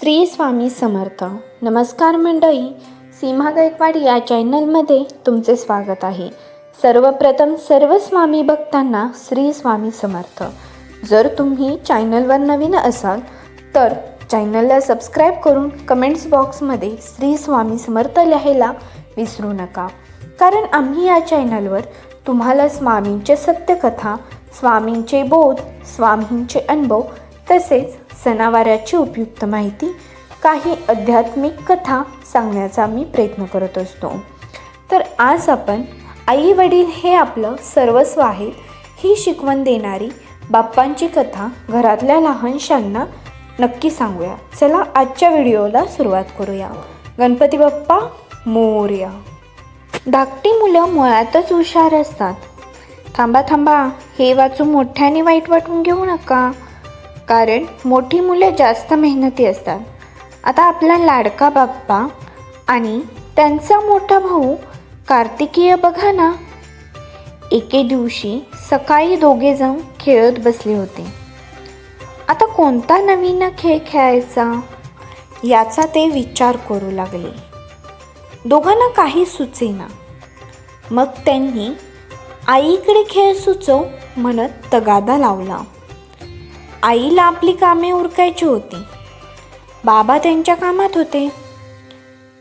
श्री स्वामी समर्थ. नमस्कार मंडळी सीमा गायकवाड या चॅनलमध्ये तुमचे स्वागत आहे. सर्वप्रथम सर्व स्वामी भक्तांना श्री स्वामी समर्थ. जर तुम्ही चॅनलवर नवीन असाल तर चॅनलला सबस्क्राईब करून कमेंट्स बॉक्समध्ये श्री स्वामी समर्थ लिहायला विसरू नका. कारण आम्ही या चॅनलवर तुम्हाला स्वामींचे सत्यकथा स्वामींचे बोध स्वामींचे अनुभव तसेच सणावाराची उपयुक्त माहिती काही आध्यात्मिक कथा सांगण्याचा मी प्रयत्न करत असतो. तर आज आपण आई वडील हे आपलं सर्वस्व आहेत ही शिकवण देणारी बाप्पांची कथा घरातल्या लहानशांना नक्की सांगूया. चला आजच्या व्हिडिओला सुरुवात करूया. गणपती बाप्पा मोर्या. धाकटी मुलं मुळातच हुशार असतात. थांबा थांबा. हे वाचून मोठ्याने वाईट वाटून घेऊ नका. कारण मोठी मुले जास्त मेहनती असतात. आता आपला लाडका बाप्पा आणि त्यांचा मोठा भाऊ कार्तिकीय बघा ना. एके दिवशी सकाळी दोघे जाऊन खेळत बसले होते. आता कोणता नवीन खेळ खेळायचा? याचा ते विचार करू लागले. दोघांना काही सुचेना. मग त्यांनी आईकडे खेळ सुचव म्हणत तगादा लावला. आईला आपली कामे उरकायची होती. बाबा त्यांच्या कामात होते.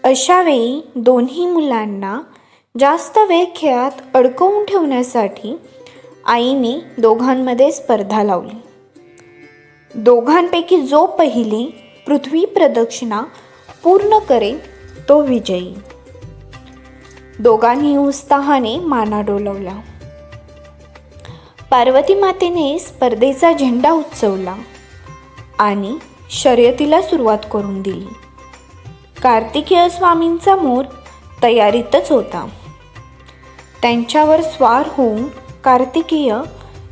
अशावेळी दोन्ही मुलांना जास्त वेळ खेळात अडकवून ठेवण्यासाठी आईने दोघांमध्ये स्पर्धा लावली. दोघांपैकी जो पहिले पृथ्वी प्रदक्षिणा पूर्ण करेल तो विजयी. दोघांनी उत्साहाने माना डोलवला. पार्वती मातेने स्पर्धेचा झेंडा उचवला आणि शर्यतीला सुरुवात करून दिली. कार्तिकेय स्वामींचा मोर तयारीतच होता. त्यांच्यावर स्वार होऊन कार्तिकेय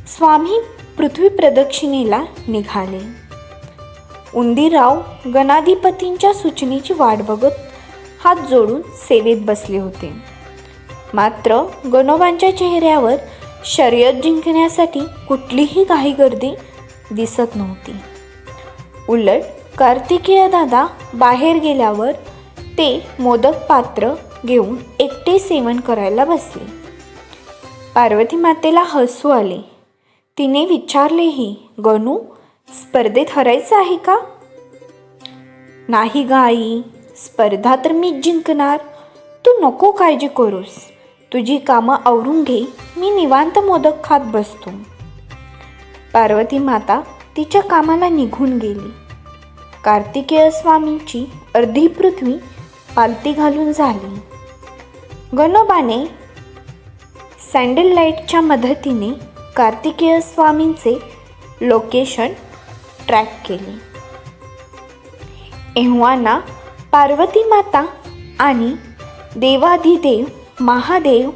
स्वामी पृथ्वी प्रदक्षिणेला निघाले. उंदीराव गणाधिपतींच्या सूचनेची वाट बघत हात जोडून सेवेत बसले होते. मात्र गणोबांच्या चेहऱ्यावर शर्यत जिंकण्यासाठी कुठलीही काही गर्दी दिसत नव्हती. उलट कार्तिकेय दादा बाहेर गेल्यावर ते मोदक पात्र घेऊन एकटे सेवन करायला बसले. पार्वती मातेला हसू आले. तिने विचारलेही गणू स्पर्धेत हरायचं आहे का? नाही गाई स्पर्धा तर मीच जिंकणार. तू नको काळजी करूस. तुझी कामं आवरून घे मी निवांत मोदक खात बसतो. पार्वती माता तिच्या कामाला निघून गेली. कार्तिकेय स्वामींची अर्धी पृथ्वी पालती घालून झाली. गणोबाने सँडल लाईटच्या मदतीने कार्तिकेय स्वामींचे लोकेशन ट्रॅक केले. एव्हाना पार्वती माता आणि देवाधिदेव महादेव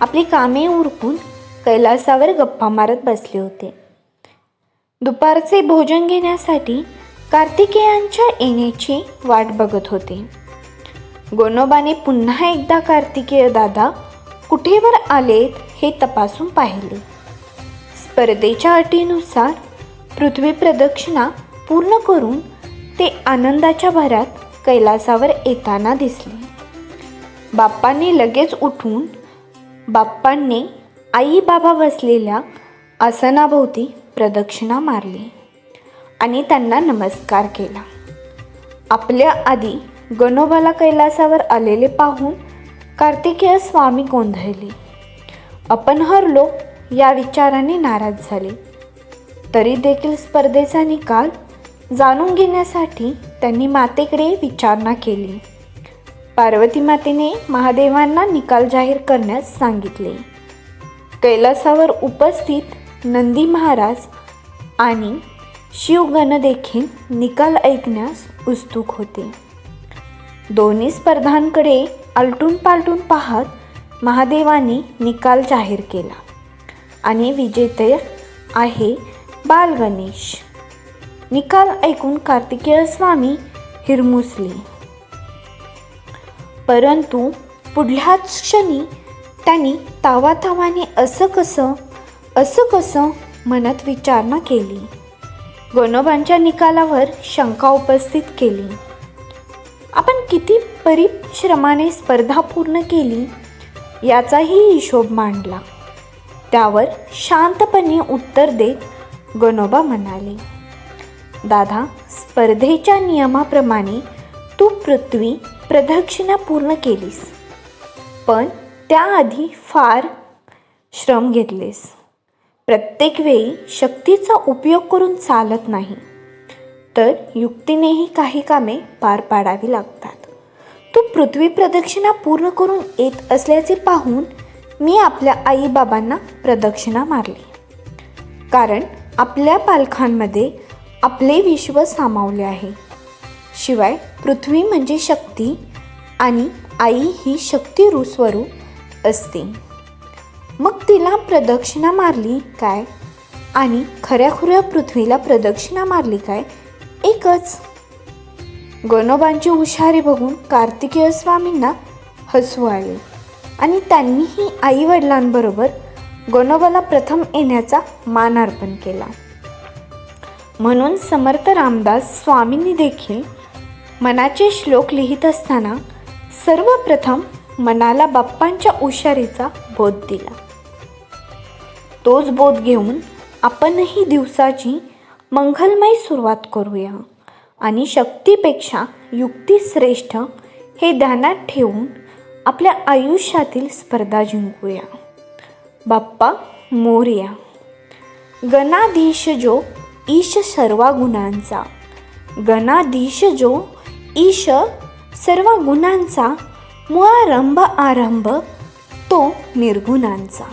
आपली कामे उरकून कैलासावर गप्पा मारत बसले होते. दुपारचे भोजन घेण्यासाठी कार्तिकेयांच्या येण्याची वाट बघत होते. गोनोबाने पुन्हा एकदा कार्तिकेय दादा कुठेवर आलेत हे तपासून पाहिले. स्पर्धेच्या अटीनुसार पृथ्वी प्रदक्षिणा पूर्ण करून ते आनंदाच्या भरात कैलासावर येताना दिसले. बाप्पांनी लगेच उठून बाप्पांनी आई बाबा बसलेल्या आसनाभोवती प्रदक्षिणा मारली आणि त्यांना नमस्कार केला. आपल्या आधी गणोबाला कैलासावर आलेले पाहून कार्तिकेय स्वामी गोंधळले. आपण हरलो या विचाराने नाराज झाले. तरी देखील स्पर्धेचा निकाल जाणून घेण्यासाठी त्यांनी मातेकडे विचारणा केली. पार्वती मातेने महादेवांना निकाल जाहीर करण्यास सांगितले. कैलासावर उपस्थित नंदी महाराज आणि शिवगण देखील निकाल ऐकण्यास उत्सुक होते. दोन्ही स्पर्धांकडे आलटून पालटून पाहत महादेवाने निकाल जाहीर केला. आणि विजेते आहे बाल गणेश निकाल ऐकून कार्तिकेय स्वामी हिरमुसले. परंतु पुढल्याच क्षणी त्यांनी तावातावाने असं कसं असं कसं म्हणत विचारणा केली. गोनोबांच्या निकालावर शंका उपस्थित केली. आपण किती परिश्रमाने स्पर्धा पूर्ण केली याचाही हिशोब मांडला. त्यावर शांतपणे उत्तर देत गणोबा म्हणाले दादा स्पर्धेच्या नियमाप्रमाणे तू पृथ्वी प्रदक्षिणा पूर्ण केलीस. पण त्याआधी फार श्रम घेतलेस. प्रत्येक वेळी शक्तीचा उपयोग करून चालत नाही. तर युक्तीनेही काही कामे पार पाडावी लागतात. तू पृथ्वी प्रदक्षिणा पूर्ण करून येत असल्याचे पाहून मी आपल्या आईबाबांना प्रदक्षिणा मारली. कारण आपल्या पालखांमध्ये आपले विश्व सामावले आहे. शिवाय पृथ्वी म्हणजे शक्ती आणि आई ही शक्ती स्वरूप असते. मग तिला प्रदक्षिणा मारली काय? आणि खऱ्याखुऱ्या पृथ्वीला प्रदक्षिणा मारली काय? एकच. गणोबांची हुशारी बघून कार्तिकेय स्वामींना हसू आले आणि त्यांनीही आई वडिलांबरोबर गणोबाला प्रथम येण्याचा मान अर्पण केला. म्हणून समर्थ रामदास स्वामींनी देखील मनाचे श्लोक लिहित असताना सर्वप्रथम मनाला बाप्पांच्या हुशारीचा बोध दिला. तोच बोध घेऊन आपणही दिवसाची मंगलमय सुरुवात करूया आणि शक्तीपेक्षा युक्ती श्रेष्ठ हे ध्यानात ठेवून आपल्या आयुष्यातील स्पर्धा जिंकूया. बाप्पा मोर्या. गणाधीश जो ईश सर्वा गुणांचा गणाधीश जो ईश सर्व गुणांचा मुळारंभ आरंभ तो निर्गुणांचा.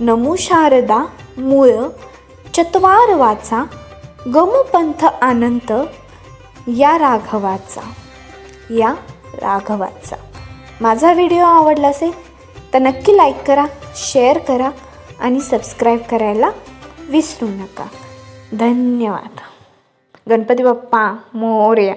नमो शारदा मूळ चत्वार वाचा गमपंथ आनंद या राघवाचा या राघवाचा. माझा व्हिडिओ आवडला असेल तर नक्की लाईक करा शेअर करा आणि सबस्क्राईब करायला विसरू नका. धन्यवाद. गणपती बाप्पा मोर्या.